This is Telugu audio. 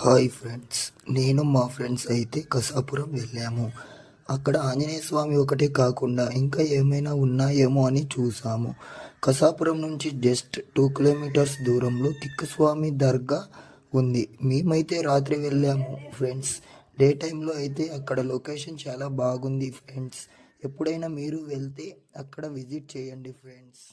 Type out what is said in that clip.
హాయ్ ఫ్రెండ్స్ నేను మా ఫ్రెండ్స్ అయితే కసాపురం వెళ్ళాము. అక్కడ ఆంజనేయ స్వామి ఒకటే కాకుండా ఇంకా ఏమైనా ఉన్నాయేమో అని చూసాము. కసాపురం నుంచి జస్ట్ టూ కిలోమీటర్స్ దూరంలో తిక్కస్వామి దర్గా ఉంది. మేమైతే రాత్రి వెళ్ళాము ఫ్రెండ్స్. డే టైంలో అయితే అక్కడ లొకేషన్ చాలా బాగుంది ఫ్రెండ్స్. ఎప్పుడైనా మీరు వెళ్తే అక్కడ విజిట్ చేయండి ఫ్రెండ్స్.